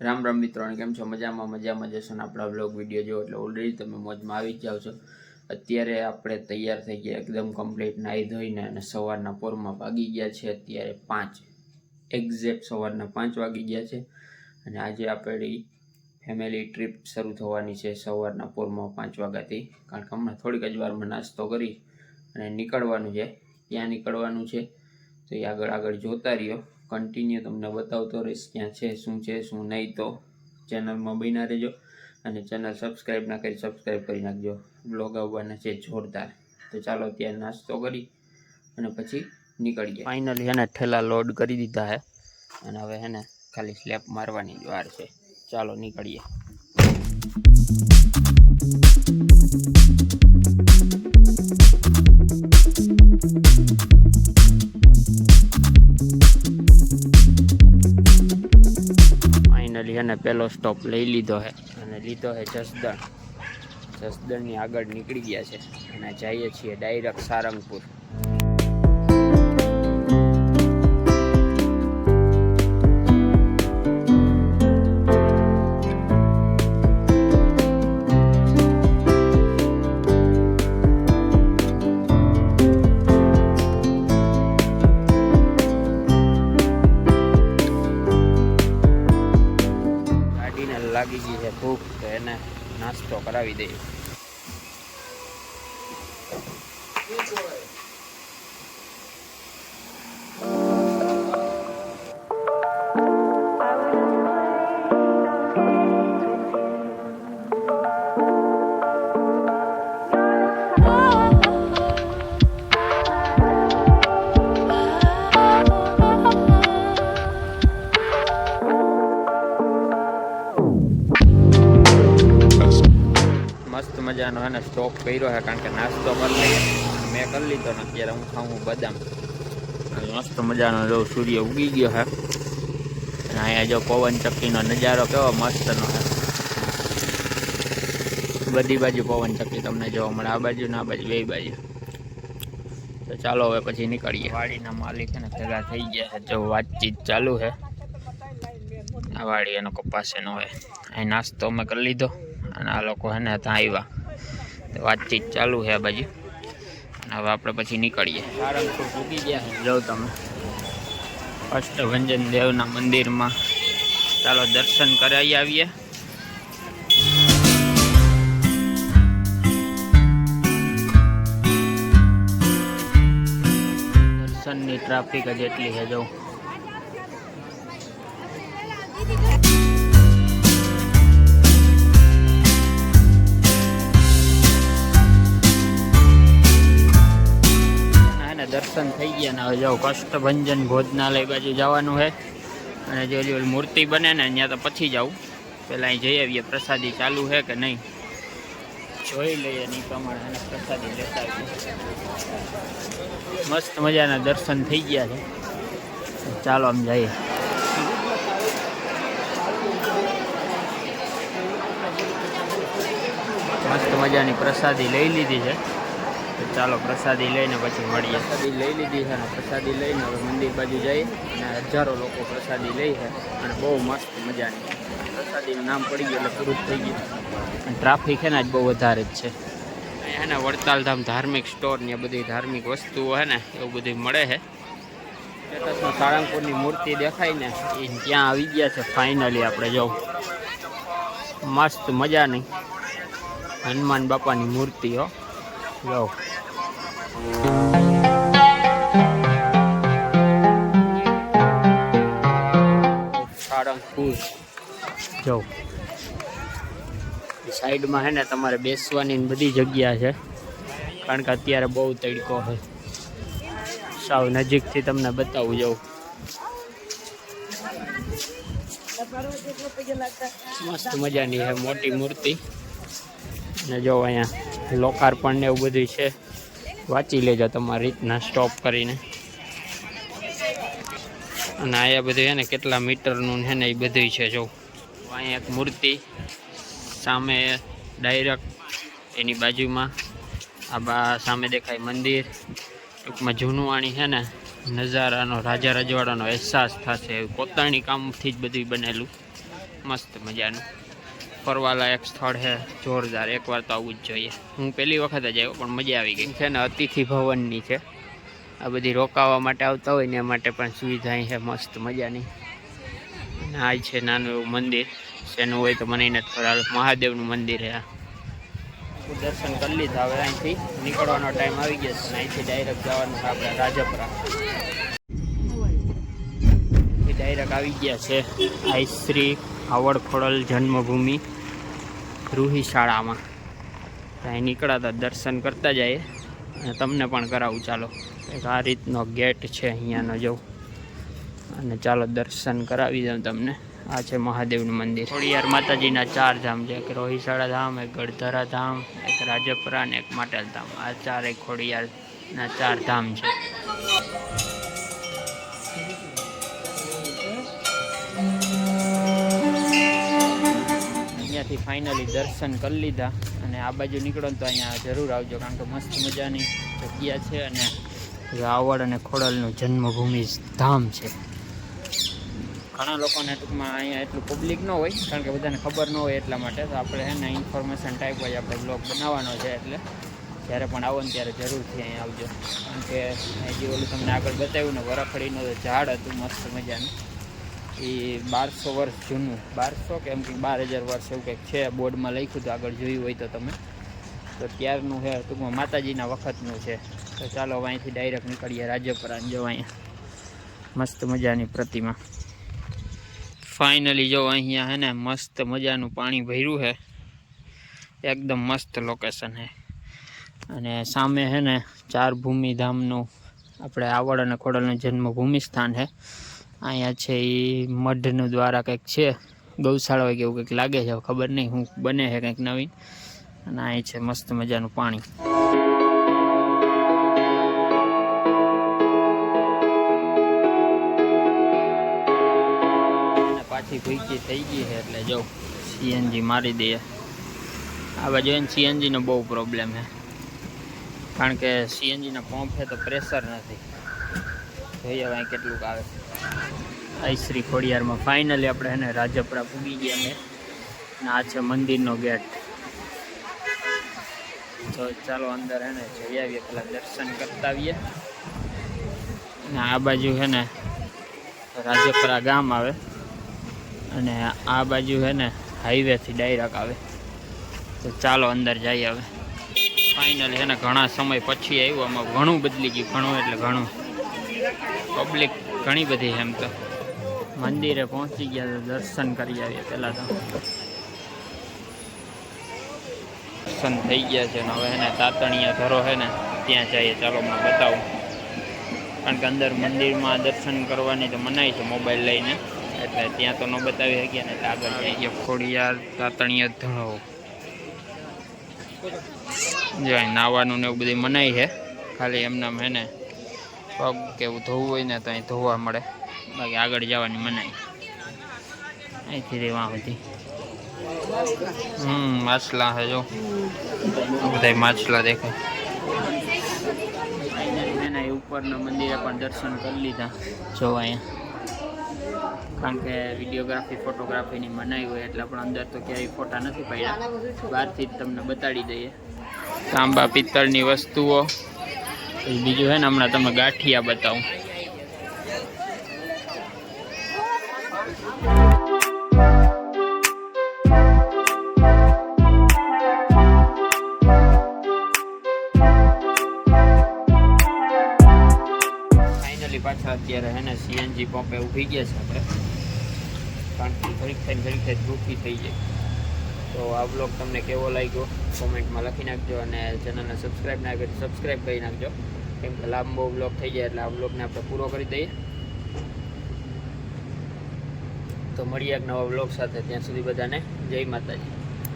રામ રામ મિત્રો કેમ છો? મજામાં મજામાં જશો ને આપણા બ્લોગ વીડિયો જો એટલે ઓલરેડી તમે મોજમાં આવી જ જાઓ છો. અત્યારે આપણે તૈયાર થઈ ગયા, એકદમ કમ્પ્લીટ નાહી ધોઈને અને સવારના પોરમાં ભાગી ગયા છે. અત્યારે પાંચ એક્ઝેક્ટ સવારના પાંચ વાગી ગયા છે. અને આજે આપણી ફેમિલી ટ્રીપ શરૂ થવાની છે સવારના પોરમાં પાંચ વાગ્યાથી. કારણ કે હમણાં થોડીક જ વારમાં નાસ્તો કરી અને નીકળવાનું છે. ક્યાં નીકળવાનું છે. તો એ આગળ આગળ જોતા રહ્યો. કન્ટિન્યુ તમને બતાવતો રહીશ ક્યાં છે શું છે શું નહીં તો ચેનલમાં બન્યા રહેજો અને ચેનલ સબસ્ક્રાઈબ ના કરી સબસ્ક્રાઈબ કરી નાખજો. બ્લોગ આવવાના છે જોરદાર. તો ચાલો ત્યાં નાસ્તો કરી અને પછી નીકળીએ. ફાઇનલી હે ને ઠેલા લોડ કરી દીધા હે. અને હવે હે ને ખાલી સ્લેપ મારવાની જ વાર છે. ચાલો નીકળીએ. ફાઇનલી અને પહેલો સ્ટોપ લઈ લીધો છે અને લીધો છે જસદણ. જસદણની આગળ નીકળી ગયા છે. અને જઈએ છીએ ડાયરેક્ટ સારંગપુર. લાગી ગઈ છે ભૂખ તો એને નાસ્તો કરાવી દઈએ. મસ્ત મજાનો એને સ્ટોપ કર્યો છે કારણ કે નાસ્તો કરી લઈએ મેં કરી લીધો ને અત્યારે હું ખાઉં બદામ. અને મસ્ત મજાનો જો સૂર્ય ઉગી ગયો છે. અને અહીંયા જો પવન ચક્કીનો નજારો કેવો મસ્તનો છે. બધી બાજુ પવન ચક્કી તમને જોવા મળે. આ બાજુ ને આ બાજુ, બે બાજુ. તો ચાલો હવે પછી નીકળીએ. વાડીના માલિક છે ને ભેગા થઈ ગયા છે. જો વાતચીત ચાલુ છે. આ વાડી એનો કપાસ એનો હોય અહીં નાસ્તો અમે કરી લીધો. અને આ લોકો હે ને ત્યાં આવ્યા. તો વાતચીત ચાલુ છે આ બાજુ. હવે આપણે પછી નીકળીએ. સારંગપુર પૂકી ગયા છે તમે. અષ્ટભંજન દેવના મંદિરમાં. ચાલો દર્શન કરાવી આવીએ. દર્શનની ટ્રાફિક જ એટલી છે, જો. થઈ ગયા ને હવે જાઓ કષ્ટભંજન ભોજનાલય બાજુ જવાનું છે. અને જો ઓલી મૂર્તિ બને ને ત્યાં તો પછી જાઉં. પહેલાં અહીં જઈ આવીએ, પ્રસાદી ચાલુ છે કે નહીં? જોઈ લઈએ ને પ્રમાણે અને પ્રસાદી લેતા મસ્ત મજાના દર્શન થઈ ગયા છે. ચાલો આમ જઈએ. મસ્ત મજાની પ્રસાદી લઈ લીધી છે. તો ચાલો પ્રસાદી લઈને પછી મળીએ. પ્રસાદી લઈ લીધી છે અને પ્રસાદી લઈને હવે મંદિર બાજુ જઈ અને હજારો લોકો પ્રસાદી લઈ છે અને બહુ મસ્ત મજાની. પ્રસાદીનું નામ પડી ગયું એટલે પૂરું થઈ ગયું. ટ્રાફિક છે ને આજ બહુ વધારે જ છે. અહીંયા ને વડતાલધામ ધાર્મિક સ્ટોર ને એ બધી ધાર્મિક વસ્તુઓ છે ને એવું બધું મળે છે. સ્ટેટસમાં સાળંગપુરની મૂર્તિ દેખાય ને એ ત્યાં આવી ગયા છે ફાઇનલી આપણે જવું મસ્ત મજાની હનુમાન બાપાની મૂર્તિઓ જો. સાળંગપુર જો સાઈડમાં છે ને તમારે બેસવાની બધી જગ્યા છે. કારણ કે અત્યારે બહુ તડકો છે. સાવ નજીકથી તમને બતાવું જાઉં. મસ્ત મજાની છે, મોટી મૂર્તિ. ને જો અહીંયા લોકાર્પણ ને એવું બધું છે. વાંચી લેજો તમારી રીતના સ્ટોપ કરીને. અને અહીંયા બધું છે ને, કેટલા મીટરનું છે ને, એ બધું છે, જો. અહીંયા એક મૂર્તિ, સામે ડાયરેક્ટ એની બાજુમાં, આ બા, સામે દેખાય મંદિર. ટૂંકમાં જૂનવાણી છે ને, નજારાનો, રાજા રજવાડાનો અહેસાસ થશે. કોતરણી કામથી જ બધું બનેલું. મસ્ત મજાનું. ફરવાલાયક સ્થળ છે જોરદાર. એકવાર તો આવવું જ જોઈએ. હું પહેલી વખત જ આવ્યો પણ મજા આવી ગઈ. છે ને અતિથિ ભવનની છે. આ બધી રોકાવા માટે આવતા હોય ને એ માટે પણ સુવિધા અહીં છે મસ્ત મજાની. અને આ છે નાનું એવું મંદિર. શેનું હોય તો મને નથી ખબર. મહાદેવનું મંદિર છે દર્શન કરી લીધા હવે અહીંથી. નીકળવાનો ટાઈમ આવી ગયો છે અને અહીંથી ડાયરેક્ટ જવાનું છે આપણે રાજપરા. ડાયરેક્ટ આવી ગયા છે. આઈશ્રી આવડ ખોડલ જન્મભૂમિ રૂહી શાળામાં. ત્યાં હતા દર્શન કરતા જઈએ અને તમને પણ કરાવું ચાલો. એક આ રીતનો ગેટ છે અહીંયાનો જો. અને ચાલો દર્શન કરાવી દઉં તમને. આ છે મહાદેવનું મંદિર. ખોડિયાર માતાજીના ચાર ધામ છે. એક રોહિશાળા ધામ એક ગઢધરા ધામ, એક રાજપરા અને એક માટેલ ધામ. આ ચારેય ખોડિયારના ચાર ધામ છે. અહીંયાથી ફાઇનલી દર્શન કરી લીધા. અને આ બાજુ નીકળો તો અહીંયા જરૂર આવજો, કારણ કે મસ્ત મજાની જગ્યા છે અને આવડ અને ખોડલનું જન્મભૂમિ ધામ છે. ઘણા લોકોને ટૂંકમાં અહીંયા એટલું પબ્લિક ન હોય, કારણ કે બધાને ખબર ન હોય એટલા માટે. તો આપણે એને ઇન્ફોર્મેશન ટાઈપ હોય આપણે બ્લોગ બનાવવાનો છે એટલે જ્યારે પણ આવો ને ત્યારે જરૂરથી અહીંયા આવજો. કારણ કે જે ઓલું તમને આગળ બતાવ્યું ને વરખડીનું ઝાડ હતું, મસ્ત મજાનું. એ બારસો વર્ષ જૂનું. બારસો કે એમ કે બાર હજાર વર્ષ એવું કંઈક છે બોર્ડમાં લખ્યું હતું, આગળ જોયું હોય તો તમે. તો ત્યારનું છે ટૂંકમાં માતાજીના વખતનું છે. તો ચાલો અહીંથી ડાયરેક્ટ નીકળીએ રાજપરા જો અહીંયા મસ્ત મજાની પ્રતિમા. ફાઇનલી જો અહીંયા હે ને મસ્ત મજાનું પાણી ભર્યું છે એકદમ મસ્ત લોકેશન છે અને સામે છે ને ચાર ભૂમિ ધામનું આપણે આવડ અને ખોડલનું જન્મભૂમિ સ્થાન છે અહીંયા છે એ મઢનું દ્વારા કંઈક છે. ગૌશાળા હોય કે એવું કંઈક લાગે છે ખબર નહીં. હું બને છે કંઈક નવીન. અને અહીં છે મસ્ત મજાનું પાણી. પાછી ભૂકી થઈ ગઈ છે એટલે જો સીએનજી મારી દઈએ. આ બાજુ એને સીએનજીનો બહુ પ્રોબ્લેમ છે. કારણ કે સીએનજીના પંપ છે તો પ્રેશર નથી. જોઈએ હવે કેટલુંક આવે આઈશ્રી ખોડિયારમાં ફાઇનલી આપણે એને રાજપરા પૂગી ગયા ને અને આ છે મંદિરનો ગેટ. તો ચાલો અંદર એને ને જઈ આવીએ, પેલા દર્શન કરતા આવીએ. અને આ બાજુ છે ને રાજપરા ગામ આવે. અને આ બાજુ છે ને હાઈવેથી ડાયરેક્ટ આવે. તો ચાલો અંદર જઈએ હવે. ફાઇનલ છે ને ઘણા સમય પછી આવ્યું, આમાં ઘણું બદલી ગયું, ઘણું એટલે ઘણું. પબ્લિક ઘણી બધી એમ તો. મંદિરે પહોંચી ગયા દર્શન કરી આવીએ પહેલાં તો. દર્શન થઈ ગયા છે ને હવે એને તાતણીયા ધરો છે ને, ત્યાં જઈએ. ચાલો મને બતાવું. કારણ કે અંદર મંદિરમાં દર્શન કરવાની તો મનાય છે મોબાઈલ લઈને. એટલે ત્યાં તો ન બતાવી શકીએ ને આગળ જઈએ. ખોડિયાર તાતણીયા ધરો. જો નાવાનું ને એવું બધી મનાય છે. ખાલી એમનામ હે ને, પગ કેવું ધોવું હોય ને તો અહીં ધોવા મળે. બાકી આગળ જવાની મનાય અહીંથી રેવા સુધી હમ, માછલા હે જો. બધા માછલા દેખાય. ઉપરના મંદિરે પણ દર્શન કરી લીધા. જો અહીંયા. કારણ કે વિડીયોગ્રાફી, ફોટોગ્રાફીની મનાઈ હોય એટલે આપણે અંદર તો ક્યાંય ફોટા નથી પાડ્યા. બહારથી જ તમને બતાડી દઈએ. તાંબા, પિત્તળની વસ્તુઓ. બીજું છે ને, હમણાં તમે ગાંઠિયા બતાવું ફાઇનલી પાછા અત્યારે હે ને સીએનજી પંપે ઊભી ગયા છે આપણે. કારણ કે ઘડીક થઈને ઘડીક થઈને ભૂખી થઈ જાય. તો આ બ્લોગ તમને કેવો લાગ્યો? કોમેન્ટમાં લખી નાખજો અને ચેનલને સબસ્ક્રાઈબ ના કરી સબસ્ક્રાઈબ કરી નાખજો. કેમ કે લાંબો બ્લોગ થઈ જાય એટલે આ બ્લોગને આપણે પૂરો કરી દઈએ. તો મળીએ એક નવા બ્લોગ સાથે. ત્યાં સુધી બધાને જય માતાજી.